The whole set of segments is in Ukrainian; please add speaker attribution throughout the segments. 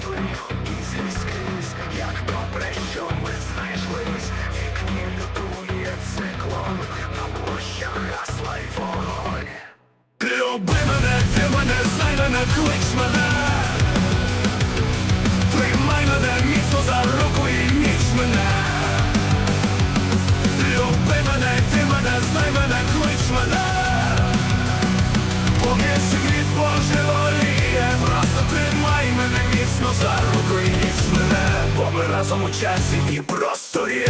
Speaker 1: слів і зліз крізь, як добре, що ми знайшлись, вікні лютує циклон, на площах гасла й вогонь. Люби мене, ти мене, знай мене, клич мене. Разом у часі і просто є.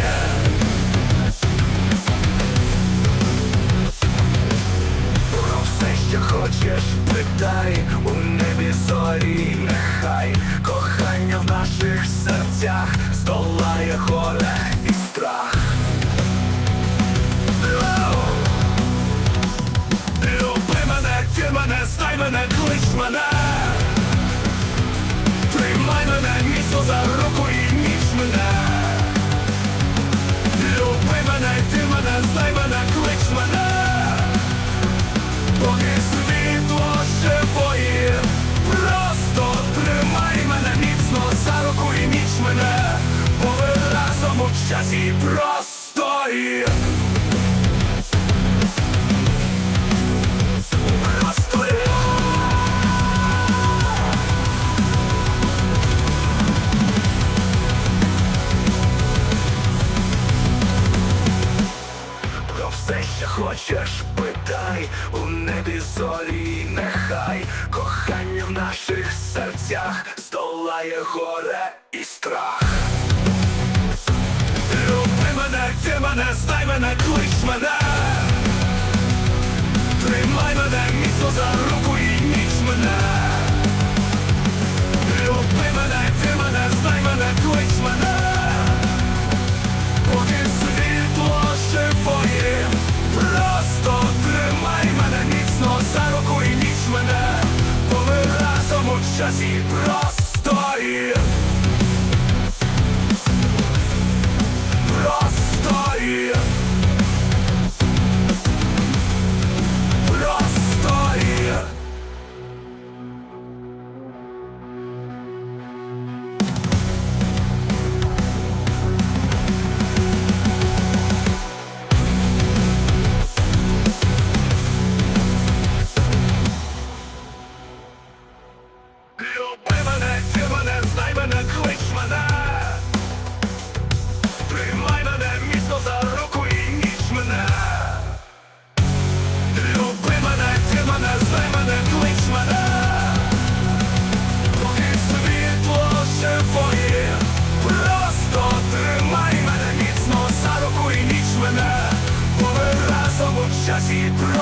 Speaker 1: Про все, що хочеш, питай у небі зорі, нехай кохання в наших серцях здолає горе і страх. Люби мене, ти мене, знай мене, клич мене. Про все, що хочеш, питай у небі зорі, нехай кохання в наших серцях здолає горе і страх. Ти мене, знай мене, клич мене. Тримай мене міцно за руку і ніч мене. Люби мене, ти мене, знай мене, клич мене. Поки світло живої, просто тримай мене міцно за руку і ніч мене, бо ми разом у часі see it through.